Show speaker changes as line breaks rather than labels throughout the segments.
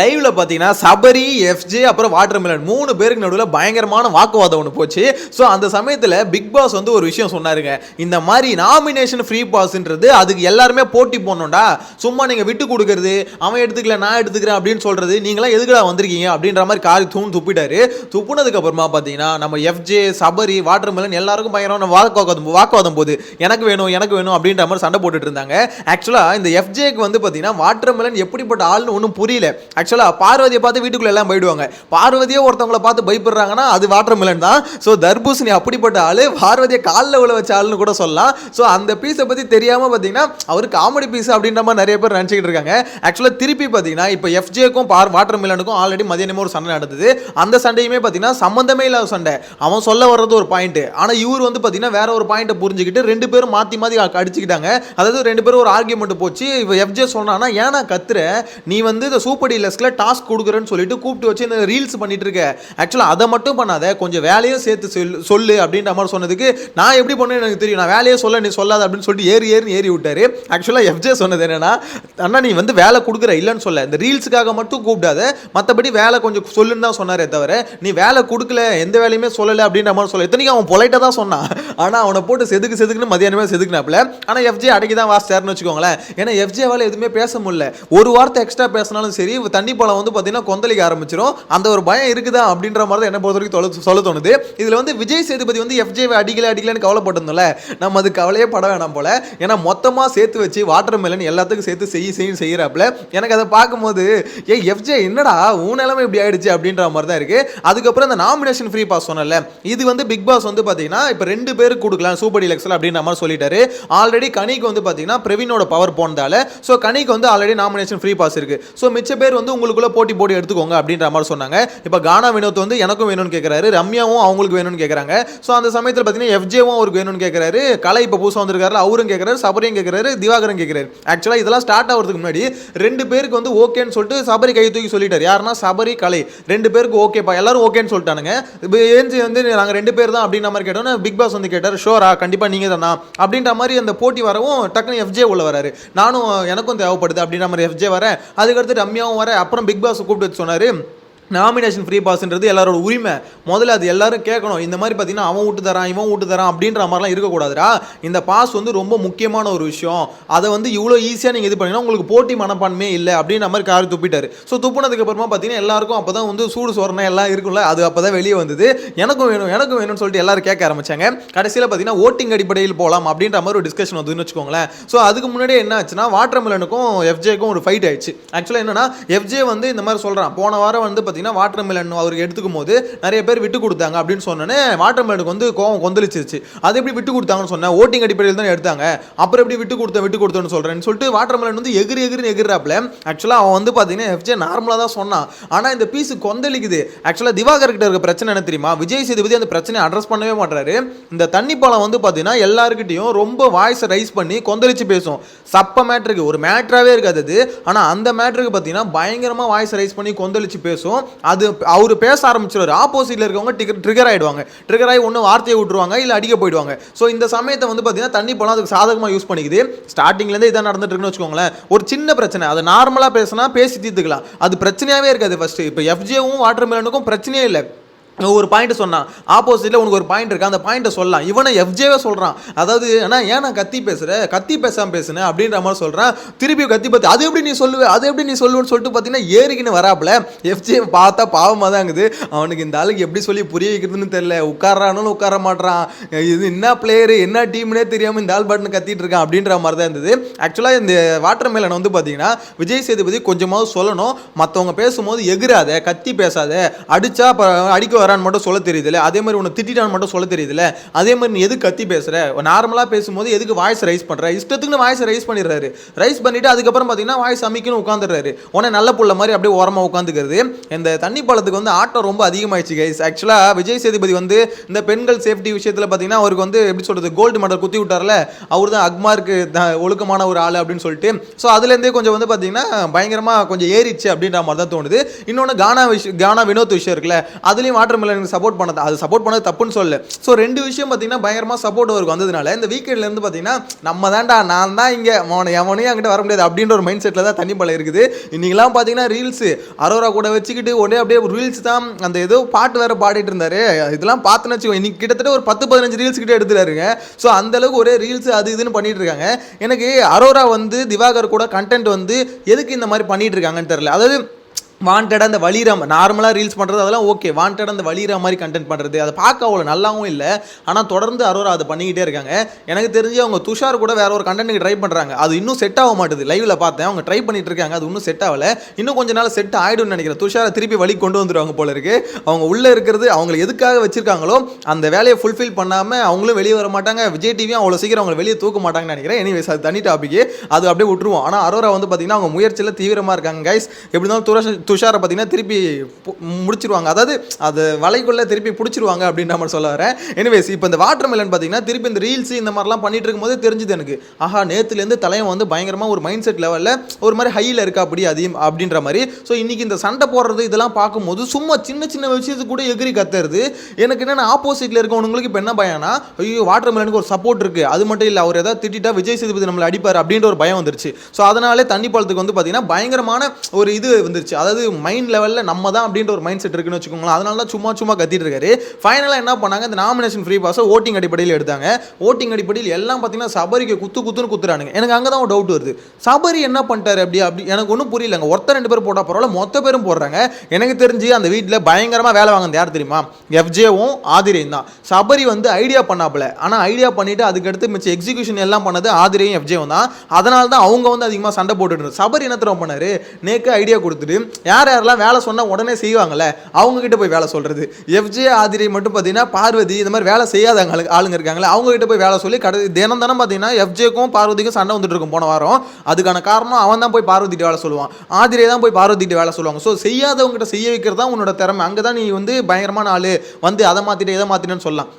லைவ்ல பாத்தீங்கன்னா சபரி எஃப்ஜே அப்புறம் வாட்டர் மிலன் மூணு பேருக்கு நடுவில் பயங்கரமான வாக்குவாதம் ஒன்று போச்சு. ஸோ அந்த சமயத்தில் பிக் பாஸ் வந்து ஒரு விஷயம் சொன்னாருங்க. இந்த மாதிரி நாமினேஷன் ஃப்ரீ பாஸ்ன்றது அதுக்கு எல்லாருமே போட்டி போடணும்டா. சும்மா நீங்கள் விட்டு கொடுக்கறது அவன் எடுத்துக்கல நான் எடுத்துக்கிறேன் அப்படின்னு சொல்றது நீங்களாம் எதுக்குடா வந்திருக்கீங்க அப்படின்ற மாதிரி காரி தூண் துப்பிட்டாரு. துப்புனதுக்கு அப்புறமா பார்த்தீங்கன்னா நம்ம எஃப்ஜே சபரி வாட்டர் மிலன் எல்லாருக்கும் பயங்கரமான வாக்குவாதம் வாக்குவாதம் போகுது. எனக்கு வேணும் எனக்கு வேணும் அப்படின்ற மாதிரி சண்டை போட்டுட்டு இருந்தாங்க. ஆக்சுவலாக இந்த எஃப்ஜேக்கு வந்து பார்த்தீங்கன்னா வாட்டர் மிலன் எப்படிப்பட்ட ஆள்னு ஒன்றும் புரியல. ஆக்சுவலாக பார்வதியை பார்த்து வீட்டுக்குள்ள எல்லாம் போயிடுவாங்க. பார்வதியே ஒருத்தவங்கள பார்த்து பயப்படுறாங்கன்னா அது வாட்டர் மிலன் தான். ஸோ தர்பூசணி அப்படிப்பட்ட ஆள் பார்வதியை காலில் உள்ள வச்ச ஆளுன்னு கூட சொல்லலாம். ஸோ அந்த பீஸை பற்றி தெரியாமல் பார்த்தீங்கன்னா அவர் காமெடி பீஸ் அப்படின்ற மாதிரி நிறைய பேர் நினச்சிக்கிட்டு இருக்காங்க. ஆக்சுவலாக திருப்பி பார்த்தீங்கன்னா இப்போ எஃப்ஜேக்கும் பார் வாட்டர் மிலனுக்கும் ஆல்ரெடி மதியானமே ஒரு சண்டை நடந்தது. அந்த சண்டையுமே பார்த்தீங்கன்னா சம்மந்தமே இல்லாத சண்டை. அவன் சொல்ல வர்றது ஒரு பாயிண்ட் ஆனால் இவர் வந்து பார்த்தீங்கன்னா வேற ஒரு பாயிண்ட்டை புரிஞ்சுக்கிட்டு ரெண்டு பேரும் மாற்றி மாற்றி அடிச்சுக்கிட்டாங்க. அதாவது ரெண்டு பேரும் ஒரு ஆர்கியூமெண்ட் போச்சு. இப்போ எஃப்ஜே சொன்னான்னா ஏன்னா கத்துற நீ வந்து இந்த சூப்படி டீலர்ஸ்ல டாஸ்க் கொடுக்குறேன்னு சொல்லிட்டு கூப்பிட்டு வச்சு இந்த ரீல்ஸ் பண்ணிட்டு இருக்க. ஆக்சுவலாக அதை மட்டும் பண்ணாத கொஞ்சம் வேலையும் சேர்த்து சொல்லு சொல்லு அப்படின்ற மாதிரி சொன்னதுக்கு நான் எப்படி பண்ணேன்னு எனக்கு தெரியும். நான் வேலையே சொல்ல நீ சொல்லாத அப்படின்னு சொல்லிட்டு ஏறி ஏறி ஏறி விட்டாரு. ஆக்சுவலாக எஃப்ஜே சொன்னது என்னன்னா அண்ணா நீ வந்து வேலை கொடுக்குற இல்லைன்னு சொல்ல. இந்த ரீல்ஸுக்காக மட்டும் கூப்பிடாத. மற்றபடி வேலை கொஞ்சம் சொல்லுன்னு தான் சொன்னாரே தவிர நீ வேலை கொடுக்கல எந்த வேலையுமே சொல்லலை அப்படின்ற மாதிரி சொல்ல. இத்தனைக்கும் அவன் பொலைட்டாக தான் சொன்னான். ஆனால் அவனை போட்டு செதுக்கு செதுக்குன்னு மதியானமே செதுக்குனாப்புல. ஆனால் எஃப்ஜே அடக்கி தான் வாசிச்சாருன்னு வச்சுக்கோங்களேன். ஏன்னா எஃப்ஜேவால் எதுவுமே பேச முடியல. ஒரு வார்த்தை எக்ஸ்ட்ரா பேசினாலும் சரி தண்ணி பழம் வந்து பார்த்தீங்கன்னா கொந்தளிக்க ஆரம்பிச்சிடும் அந்த ஒரு பயம் இருக்குதா அப்படின்ற மாதிரி தான் என்ன பொறுத்த வரைக்கும் சொல்ல தோணுது. இதில் வந்து விஜய் சேதுபதி வந்து எஃப்ஜேவை அடிக்கல அடிக்கலன்னு கவலைப்பட்டிருந்தோம்ல. நம்ம அது கவலையே பட வேணாம் போல. ஏன்னா மொத்தமாக சேர்த்து வச்சு வாட்டர் மெலன் எல்லாத்துக்கும் சேர்த்து செய்ய செய்ய செய்கிறாப்புல எனக்கு அதை பார்க்கும்போது ஏ எஃப்ஜே என்னடா உன் நிலைமை இப்படி ஆயிடுச்சு அப்படின்ற மாதிரி தான் இருக்கு. அதுக்கப்புறம் இந்த நாமினேஷன் ஃப்ரீ பாஸ் சொன்னல இது வந்து பிக் பாஸ் வந்து பார்த்தீங்கன்னா இப்போ ரெண்டு பேருக்கு கொடுக்கலாம் சூப்பர் டிலக்ஸில் அப்படின்ற மாதிரி சொல்லிட்டாரு. ஆல்ரெடி கனிக்கு வந்து பார்த்தீங்கன்னா பிரவீனோட பவர் போனதால ஸோ கனிக்கு வந்து ஆல்ரெடி நாமினேஷன் ஃப்ரீ பாஸ் இருக்கு. ஸோ மிச்ச பேர் வந்து உங்களுக்குள்ள போட்டி போட்டு எடுத்துக்கோங்க அப்படின்ற மாதிரி சொன்னாங்க. இப்போ கானா வினோத் வந்து எனக்கும் வேணும்னு கேட்குறாரு ரம்யாவும் அவங்களுக்கு வேணும்னு கேட்குறாங்க ஸோ அந்த சமயத்தில் பார்த்தீங்கன்னா எஃப்ஜேவும் அவருக்கு வேணும்னு கேட்குறாரு கலை இப்போ புதுசாக வந்திருக்காரு அவரும் கேட்குறாரு சபரியும் கேட்குறாரு திவாகரும் கேட்குறாரு ஆக்சுவலாக இதெல்லாம் ஸ்டார்ட் ஆகிறதுக்கு முன்னாடி ரெண்டு பேருக்கு வந்து ஓகேன்னு சொல்லிட்டு சபரி கை தூக்கி சொல்லிட்டார். யாருன்னா சபரி கலை ரெண்டு பேருக்கு ஓகேப்பா எல்லாரும் ஓகேன்னு சொல்லிட்டானுங்க. இப்போ ஏஞ்சி வந்து நாங்கள் ரெண்டு பேர் தான் அப்படின்ற மாதிரி கேட்டோன்னா பிக் பாஸ் வந்து கேட்டார் ஷோரா கண்டிப்பாக நீங்கள் தானா? அப்படின்ற மாதிரி அந்த போட்டி வரவும் டக்குன்னு எஃப்ஜே உள்ள வராரு. நானும் எனக்கும் தேவைப்படுது அப்படின்ற மாதிரி எஃப்ஜே வரேன். அதுக்கடுத்து ரம்யாவும் வர அப்புறம் பிக் பாஸ் கூப்பிட்டு வச்சு சொன்னார். நாமினேஷன் ஃப்ரீ பாஸ்ன்றது எல்லாரோட உரிமை. முதல்ல அது எல்லாரும் கேட்கணும். இந்த மாதிரி பார்த்தீங்கன்னா அவன் விட்டு தரான் இவன் விட்டு தரான் அப்படின்ற மாதிரிலாம் இருக்கக்கூடாதுரா இந்த பாஸ் வந்து ரொம்ப முக்கியமான ஒரு விஷயம். அதை வந்து இவ்வளோ ஈஸியாக நீங்கள் இது பண்ணீங்கன்னா உங்களுக்கு போட்டி மனப்பான்மையே இல்லை அப்படின்ற மாதிரி கார் துப்பிட்டாரு. ஸோ துப்புனதுக்கு அப்புறமா பார்த்தீங்கன்னா எல்லாருக்கும் அப்போ தான் வந்து சூடு சோரணம் எல்லாம் இருக்கும்ல. அது அப்போ தான் வெளியே வந்தது. எனக்கும் வேணும் எனக்கும் வேணும்னு சொல்லிட்டு எல்லாரும் கேட்க ஆரம்பிச்சாங்க. கடைசியில் பார்த்தீங்கன்னா ஓட்டிங் அடிப்படையில் போகலாம் அப்படின்ற மாதிரி ஒரு டிஸ்கஷன் வந்துன்னு வச்சுக்கோங்களேன். ஸோ அதுக்கு முன்னாடியே என்ன ஆச்சுன்னா வாட்டர் மிலனுக்கும் எஃப்ஜேக்கும் ஒரு ஃபைட் ஆயிடுச்சு. ஆக்சுவலாக என்னன்னா எஃப்ஜே வந்து இந்த மாதிரி சொல்கிறான் போன வாரம் வந்து பார்த்தீங்கன்னா வாட்டர் மெலன் அவர் எடுத்துக்கும் போது நிறைய பேர் விட்டு கொடுத்தாங்க அப்படின்னு சொன்னோன்னே வாட்டர் மெலனுக்கு வந்து கோவம் கொந்தளிச்சிருச்சு. அது எப்படி விட்டு கொடுத்தாங்கன்னு சொன்னேன். ஓட்டிங் அடிப்படையில் தான் எடுத்தாங்க. அப்புறம் எப்படி விட்டு கொடுத்த விட்டு கொடுத்தோன்னு சொல்கிறேன்னு சொல்லிட்டு வாட்டர் மெலன் வந்து எகிரி எகிரி எகிராப்ல ஆக்சுவலாக அவன் வந்து பார்த்தீங்கன்னா எஃப்ஜே நார்மலாக தான் சொன்னான். ஆனால் இந்த பீஸ் கொந்தளிக்குது. ஆக்சுவலாக திவாகர் கிட்ட இருக்க பிரச்சனை என்ன தெரியுமா? விஜய் சேதுபதி அந்த பிரச்சனையை அட்ரஸ் பண்ணவே மாட்டாரு இந்த தண்ணி பாலம் வந்து பார்த்தீங்கன்னா எல்லாருக்கிட்டையும் ரொம்ப வாய்ஸை ரைஸ் பண்ணி கொந்தளிச்சு பேசும். சப்ப மேட்ருக்கு ஒரு மேட்ராகவே இருக்காது அது. ஆனால் அந்த மேட்ருக்கு பார்த்தீங்கன்னா பயங்கரமாக வாய்ஸ் ரைஸ் பண்ணி கொந்தளிச்சு பேசும். அது அவர் பேச ஆரம்பிச்சிருவாரு. ஆப்போசிட்டில் இருக்கவங்க டிகர் ட்ரிகர் ஆகிடுவாங்க ட்ரிகர் ஆகி ஒன்று வார்த்தையை விட்டுருவாங்க இல்லை அடிக்க போயிடுவாங்க. ஸோ இந்த சமயத்தை வந்து பார்த்தீங்கன்னா தண்ணி போலாம் அதுக்கு சாதகமாக யூஸ் பண்ணிக்குது. ஸ்டார்டிங்லேருந்து இதான் நடந்துட்டு இருக்குன்னு வச்சுக்கோங்களேன். ஒரு சின்ன பிரச்சனை. அதை நார்மலாக பேசினா பேசி தீர்த்துக்கலாம். அது பிரச்சனையாகவே இருக்காது ஃபஸ்ட்டு இப்போ எஃப்ஜேவும் வாட்டர் மெலனுக்கும் பிரச்சனையே இல்லை. ஒரு பாயிண்ட் சொன்னான். ஆப்போசிட்ல உனக்கு ஒரு பாயிண்ட் இருக்கு. அந்த பாயிண்ட்டை சொல்லலாம். இவனை எஃப்ஜேவே சொல்றான். அதாவது ஏன்னா ஏன் நான் கத்தி பேசுற? கத்தி பேசாம பேசுனேன் அப்படின்ற மாதிரி சொல்கிறான் திருப்பி கத்தி பத்தி அது எப்படி நீ சொல்லுவ? அது எப்படி நீ சொல்லுவேன்னு சொல்லிட்டு பார்த்தீங்கன்னா ஏறிக்கின்னு வராப்புல. எஃப்ஜே பார்த்தா பாவமாக தான் இருக்குது. அவனுக்கு இந்த ஆளுக்கு எப்படி சொல்லி புரிய வைக்கிறதுன்னு தெரியல. உட்காரானாலும் உட்கார மாட்றான். இது என்ன பிளேயரு என்ன டீம்னே தெரியாம இந்த ஆள் பாட்டுன்னு கத்திட்டு இருக்கான். அப்படின்ற மாதிரி தான் இருந்தது ஆக்சுவலாக இந்த வாட்டர் மேலனை வந்து பார்த்தீங்கன்னா விஜய் சேதுபதி கொஞ்சமாவது சொல்லணும். மற்றவங்க பேசும்போது எகிராத கத்தி பேசாத அடிச்சா அடிக்க அடிக்க வரான்னு மட்டும் சொல்ல தெரியுதுல்ல. அதே மாதிரி உன்னை திட்டான்னு மட்டும் சொல்ல தெரியுதுல்ல. அதே மாதிரி நீ எது கத்தி பேசுகிற நார்மலாக பேசும்போது எதுக்கு வாய்ஸ் ரைஸ் பண்ணுற இஷ்டத்துக்குன்னு வாய்ஸ் ரைஸ் பண்ணிடுறாரு. ரைஸ் பண்ணிட்டு அதுக்கப்புறம் பார்த்தீங்கன்னா வாய்ஸ் அமைக்கணும் உட்காந்துடுறாரு உடனே நல்ல புள்ள மாதிரி அப்படியே ஓரமாக உட்காந்துக்கிறது இந்த தண்ணி பாலத்துக்கு வந்து ஆட்டம் ரொம்ப அதிகமாயிடுச்சு கைஸ் ஆக்சுவலாக விஜய் சேதுபதி வந்து இந்த பெண்கள் சேஃப்டி விஷயத்தில் பார்த்தீங்கன்னா அவருக்கு வந்து எப்படி சொல்கிறது கோல்டு மெடல் குத்தி விட்டார்ல. அவர் தான் அக்மாருக்கு ஒழுக்கமான ஒரு ஆள் அப்படின்னு சொல்லிட்டு. ஸோ அதுலேருந்தே கொஞ்சம் வந்து பார்த்தீங்கன்னா பயங்கரமாக கொஞ்சம் ஏறிச்சு அப்படின்ற மாதிரி தான் தோணுது. இன்னொன்று கானா விஷயம் கானா வினோத் விஷயம் இருக்குல்ல. அதுலேயும் வாட்டர் வாட்டர் சப்போர்ட் பண்ணது. அது சப்போர்ட் பண்ணது தப்புன்னு சொல்லு ஸோ ரெண்டு விஷயம் பார்த்தீங்கன்னா பயங்கரமாக சப்போர்ட் அவருக்கு வந்ததுனால இந்த வீக்கெண்ட்ல இருந்து பார்த்தீங்கன்னா நம்ம தான்டா நான் தான் இங்கே அவனை எவனையும் அங்கிட்ட வர முடியாது அப்படின்ற ஒரு மைண்ட் செட்டில் தான் தண்ணி பழம் இருக்குது. இன்னைக்கெல்லாம் பார்த்தீங்கன்னா ரீல்ஸ் அரோரா கூட வச்சுக்கிட்டு உடனே அப்படியே ரீல்ஸ் தான் அந்த ஏதோ பாட்டு வேற பாடிட்டு இருந்தாரு. இதெல்லாம் பார்த்துன்னு வச்சுக்கோ இன்னைக்கு கிட்டத்தட்ட ஒரு பத்து பதினஞ்சு ரீல்ஸ் கிட்ட எடுத்துட்டாருங்க. ஸோ அந்த அளவுக்கு ஒரே ரீல்ஸ் அது இதுன்னு பண்ணிட்டு இருக்காங்க. எனக்கு அரோரா வந்து திவாகர் கூட கண்டென்ட் வந்து எதுக்கு இந்த மாதிரி பண்ணிட்டு இருக்காங்கன்னு தெரியல. அதாவது வாண்டடாக அந்த வழிகிற நார்மலாக ரீல்ஸ் பண்ணுறது அதெல்லாம் ஓகே வாண்டடாக அந்த வழிகிற மாதிரி கண்டென்ட் பண்ணுறது அதை பார்க்க அவ்வளோ நல்லாவும் இல்லை. ஆனால் தொடர்ந்து அரோரா அதை பண்ணிக்கிட்டே இருக்காங்க. எனக்கு தெரிஞ்சு அவங்க துஷார் கூட வேற ஒரு கண்டென்ட்டுக்கு ட்ரை பண்ணுறாங்க அது இன்னும் செட் ஆக மாட்டுது. லைவில் பார்த்தேன். அவங்க ட்ரை பண்ணிட்டு இருக்காங்க. அது இன்னும் செட் ஆகலை. இன்னும் கொஞ்ச நாள் செட் ஆகிடும்னு நினைக்கிறேன். துஷாரை திருப்பி வழி கொண்டு வந்துடுவாங்க போல இருக்கு. அவங்க உள்ளே இருக்கிறது அவங்க எதுக்காக வச்சிருக்காங்களோ அந்த வேலையை ஃபுல்ஃபில் பண்ணாமல் அவங்களும் வெளியே வர மாட்டாங்க. விஜய் டிவியும் அவ்வளோ சீக்கிரம் அவங்க வெளியே தூக்க மாட்டாங்கன்னு நினைக்கிறேன். எனிவேஸ் அது தனி டாபிக் அது அப்படியே விட்டுருவோம். ஆனால் அரோரா வந்து பார்த்தீங்கன்னா அவங்க முயற்சியில் தீவிரமாக இருக்காங்க கைஸ் எப்படி இருந்தாலும் துரஷ் துஷாரை பார்த்தீங்கன்னா திருப்பி பு- முடிச்சிருவாங்க. அதாவது அது வலைக்குள்ளே திருப்பி பிடிச்சிருவாங்க அப்படின்ற மாதிரி சொல்ல வரேன். எனிவேஸ் இப்போ இந்த வாட்டர் மெலன் பார்த்தீங்கன்னா திருப்பி இந்த ரீல்ஸ் இந்த மாதிரிலாம் பண்ணிட்டு இருக்கும்போது தெரிஞ்சுது எனக்கு. ஆஹா நேத்துலேருந்து தலைவன் வந்து பயங்கரமாக ஒரு மைண்ட் செட் லெவலில் ஒரு மாதிரி ஹையில் இருக்கா அப்படி அதிகம் அப்படின்ற மாதிரி. ஸோ இன்றைக்கி இந்த சண்டை போடுறது இதெல்லாம் பார்க்கும்போது சும்மா சின்ன சின்ன விஷயத்துக்கு கூட எகிரி கத்துறது. எனக்கு என்னென்ன ஆப்போசிட்டில் இருக்கவங்களுக்கு இப்போ என்ன பயம்னா ஐயோ வாட்டர் மெலனுக்கு ஒரு சப்போர்ட் இருக்குது அது மட்டும் இல்லை அவர் ஏதாவது திட்டிட்டா விஜய் சேதுபதி நம்மளை அடிப்பார் அப்படின்ற ஒரு பயம் வந்துருச்சு. ஸோ அதனாலே தண்ணி பழத்துக்கு வந்து பார்த்தீங்கன்னா பயங்கரமான ஒரு இது வந்துருச்சு. அதாவது மைண்ட் லெவலில் நம்ம தான் அப்படின்ற ஒரு மைண்ட் செட் இருக்குன்னு வச்சுக்கோங்களேன். அதனால தான் சும்மா சும்மா கத்திட்டு இருக்காரு. ஃபைனலாக என்ன பண்ணாங்க? இந்த நாமினேஷன் ஃப்ரீ பாஸை ஓட்டிங் அடிப்படையில் எடுத்தாங்க. ஓட்டிங் அடிப்படையில் எல்லாம் பார்த்தீங்கன்னா சபரிக்கு குத்து குத்துன்னு குத்துறானுங்க. எனக்கு அங்கே தான் ஒரு டவுட் வருது. சபரி என்ன பண்ணிட்டாரு அப்படி அப்படி எனக்கு ஒன்றும் புரியலங்க. ஒருத்தர் ரெண்டு பேர் போட்டால் பரவாயில்ல மொத்த பேரும் போடுறாங்க. எனக்கு தெரிஞ்சு அந்த வீட்டில் பயங்கரமாக வேலை வாங்கினது யார் தெரியுமா? எஃப்ஜேவும் ஆதிரையும் தான். சபரி வந்து ஐடியா பண்ணாப்புல. ஆனால் ஐடியா பண்ணிட்டு அதுக்கடுத்து மிச்ச எக்ஸிகியூஷன் எல்லாம் பண்ணது ஆதிரையும் எஃப்ஜேவும் தான் அதனால தான். அவங்க வந்து அதிகமாக சண்டை போட்டுட்டு சபரி என்ன தெரியுமா பண்ணாரு? நேக்கு ஐடியா கொடுத்துட்டு யார் யாரெல்லாம் வேலை சொன்னால் உடனே செய்வாங்கல்ல அவங்கக்கிட்ட போய் வேலை சொல்கிறது எஃப்ஜே ஆதிரி மட்டும் பார்த்தீங்கன்னா பார்வதி இந்த மாதிரி வேலை செய்யாத ஆளுங்க இருக்காங்களே அவங்க கிட்ட போய் வேலை சொல்லி கடை தினம் தானே பார்த்தீங்கன்னா எஃப்ஜேக்கும் பார்வதிக்கும் சண்டை வந்துட்டு இருக்கும். போன வாரம் அதுக்கான காரணம் அவன் தான் போய் பார்வதிட்டு வேலை சொல்லுவான். ஆதிரியை தான் போய் பார்வதிட்டு வேலை சொல்லுவாங்க. ஸோ செய்யாதவங்ககிட்ட செய்ய வைக்கிறது தான் உன்னோட திறமை. அங்கே தான் நீ வந்து பயங்கரமான ஆள். வந்து அதை மாற்றிட்டு இதை மாத்திட்டேன்னு சொல்லலாம்.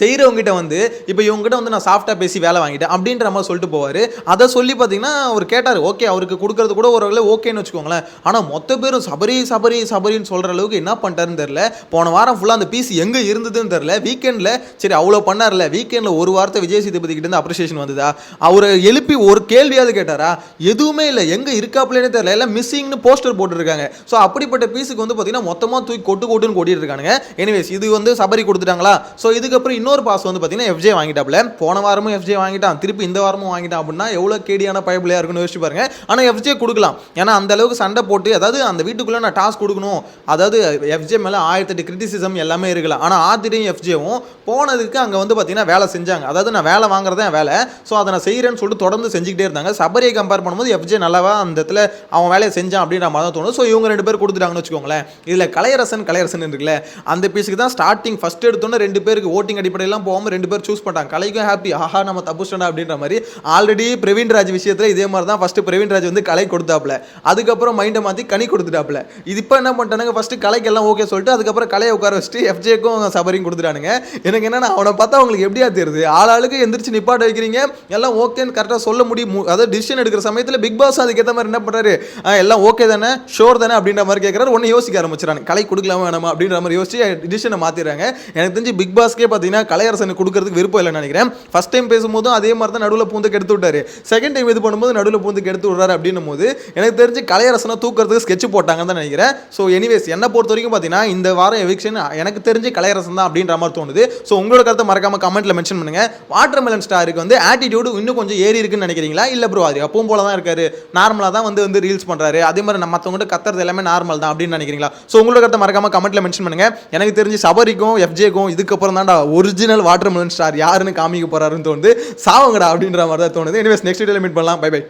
செய்கிறவங்ககிட்ட வந்து இப்போ இவங்ககிட்ட வந்து நான் சாஃப்டாக பேசி வேலை வாங்கிட்டேன் அப்படின்ற மாதிரி சொல்லிட்டு போவார். அதை சொல்லி பார்த்தீங்கன்னா அவர் கேட்டார் ஓகே அவருக்கு கொடுக்கறது கூட ஒரு வேலை ஓகேன்னு வச்சுக்கோங்களேன். ஆனால் மொத்த பேரும் சபரி சபரி சபரின்னு சொல்கிற அளவுக்கு என்ன பண்ணிட்டாருன்னு தெரில போன வாரம் ஃபுல்லாக அந்த பீஸ் எங்கே இருந்ததுன்னு தெரில வீக்கெண்டில் சரி அவ்வளோ பண்ணார்ல வீக்கெண்டில் ஒரு வாரத்தை விஜய் சேதுபதி கிட்ட இருந்து அப்ரிசியேஷன் வந்ததா? அவரை எழுப்பி ஒரு கேள்வியாவது கேட்டாரா? எதுவுமே இல்லை. எங்கே இருக்காப்லேன்னு தெரியல. எல்லாம் மிஸ்ஸிங்னு போஸ்டர் போட்டுருக்காங்க. ஸோ அப்படிப்பட்ட பீஸுக்கு வந்து பார்த்தீங்கன்னா மொத்தமாக தூக்கி கொட்டு கொட்டுன்னு கொட்டிட்டு இருக்கானுங்க. எனிவேஸ் இது வந்து சபரி கொடுத்துட்டாங்களா? ஸோ இதுக்கப்புறம் இன்னும் இன்னொரு பாஸ் வந்து பார்த்தீங்கன்னா எஃப்ஜே வாங்கிட்டாப்ல போன வாரமும் எஃப்ஜே வாங்கிட்டான். திருப்பி இந்த வாரமும் வாங்கிட்டான் அப்படின்னா எவ்வளோ கேடியான பயபிளையாக இருக்குன்னு யோசிச்சு பாருங்க. ஆனால் எஃப்ஜே கொடுக்கலாம். ஏன்னா அந்த அளவுக்கு சண்டை போட்டு அதாவது அந்த வீட்டுக்குள்ளே நான் டாஸ்க் கொடுக்கணும். அதாவது எஃப்ஜே மேலே ஆயிரத்தெட்டு கிரிட்டிசிசம் எல்லாமே இருக்கலாம். ஆனால் ஆதிரையும் எஃப்ஜேவும் போனதுக்கு அங்கே வந்து பார்த்தீங்கன்னா வேலை செஞ்சாங்க. அதாவது நான் வேலை வாங்குறதான் வேலை. ஸோ அதை நான் செய்கிறேன்னு சொல்லிட்டு தொடர்ந்து செஞ்சுக்கிட்டே இருந்தாங்க. சபரியை கம்பேர் பண்ணும்போது எஃப்ஜே நல்லாவா அந்த இடத்துல அவன் வேலையை செஞ்சான் அப்படின்ற மாதிரி தான் தோணும் ஸோ இவங்க ரெண்டு பேர் கொடுத்துட்டாங்கன்னு வச்சுக்கோங்களேன். இதில் கலையரசன் கலையரசன் இருக்குல்ல அந்த பீஸுக்கு தான் ஸ்டார்டிங் ஃபஸ்ட் எடுத்தோன்னே ரெண்டு பேருக்கு ஓட்டிங் அப்படியெல்லாம் போகாமல் ரெண்டு பேர் சூஸ் பண்ணிட்டாங்க. கலைக்கும் ஹாப்பி ஆஹா நம்ம தப்புஸ்டா அப்படின்ற மாதிரி. ஆல்ரெடி பிரவீன் ராஜ் விஷயத்தில் இதே மாதிரி தான் ஃபஸ்ட்டு பிரவீன் ராஜ் வந்து கலை கொடுத்தாப்ல அதுக்கப்புறம் மைண்டை மாற்றி கனி கொடுத்துட்டாப்ல இது இப்போ என்ன பண்ணிட்டானுங்க? ஃபஸ்ட்டு கலைக்கெல்லாம் ஓகே சொல்லிட்டு அதுக்கப்புறம் கலையை உட்கார வச்சுட்டு எஃப்ஜேக்கும் சபரியும் கொடுத்துட்டானுங்க. எனக்கு என்னன்னா அவனை பார்த்தா அவங்களுக்கு எப்படியா தெரியுது? ஆளாளுக்கு எந்திரிச்சு நிப்பாட்ட வைக்கிறீங்க. எல்லாம் ஓகேன்னு கரெக்டாக சொல்ல முடியும் அதாவது டிசிஷன் எடுக்கிற சமயத்தில் பிக் பாஸ் அதுக்கேற்ற மாதிரி என்ன பண்ணுறாரு எல்லாம் ஓகே தானே? ஷோர் தானே? அப்படின்ற மாதிரி கேட்குறாரு ஒன்று யோசிக்க ஆரம்பிச்சிடறாங்க. கலை கொடுக்கலாமா வேணாமா? அப்படின்ற மாதிரி யோசிச்சு டிசிஷனை மாற்றிடுறாங்க எனக்கு தெரிஞ்சு பிக் பாஸ்க்கே பார்த்தீங்கன்னா கலையரசனுக்கு கொடுக்கறதுக்கு விருப்பம் இல்லைன்னு நினைக்கிறேன். ஃபஸ்ட் டைம் பேசும்போதும் அதே மாதிரி தான் நடுவில் பூந்து கெடுத்து விட்டாரு. செகண்ட் டைம் இது பண்ணும்போது நடுவில் பூந்து எடுத்து விடுறாரு அப்படின்னும் போது எனக்கு தெரிஞ்சு கலையரசனை தூக்குறதுக்கு ஸ்கெட்ச் போட்டாங்கன்னு தான் நினைக்கிறேன். ஸோ எனிவேஸ் என்னை பொறுத்த வரைக்கும் பார்த்தீங்கன்னா இந்த வாரம் எவிக்ஷன் எனக்கு தெரிஞ்சு கலையரசன் தான் அப்படின்ற மாதிரி தோணுது. ஸோ உங்களோட கருத்தை மறக்காம கமெண்ட்ல மென்ஷன் பண்ணுங்க. வாட்டர் மெலன் ஸ்டாருக்கு வந்து ஆட்டிடியூடு இன்னும் கொஞ்சம் ஏறி இருக்குன்னு நினைக்கிறீங்களா? இல்லை ப்ரோ அது எப்பவும் போல தான் இருக்காரு நார்மலாக தான் வந்து வந்து ரீல்ஸ் பண்ணுறாரு அதே மாதிரி நம்ம மற்றவங்ககிட்ட கத்துறது எல்லாமே நார்மல் தான் அப்படின்னு நினைக்கிறீங்களா? ஸோ உங்களோட கருத்தை மறக்காம கமெண்ட்ல மென்ஷன் பண்ணுங்க. எனக்கு தெரிஞ்சு சபரிக்கும் எஃப்ஜேக்கும் இதுக்கப்புறம் தான்டா ஒரு ஒரிஜினல் வாட்டர் மெலன் ஸ்டார் யாருன்னு காமிக்க போறாருன்னு தோணுது. சாவங்கடா அப்படின்ற மாதிரி தான் தோணுது எனிவேஸ் நெக்ஸ்ட் வீடியோல மீட் பண்ணலாம். Bye bye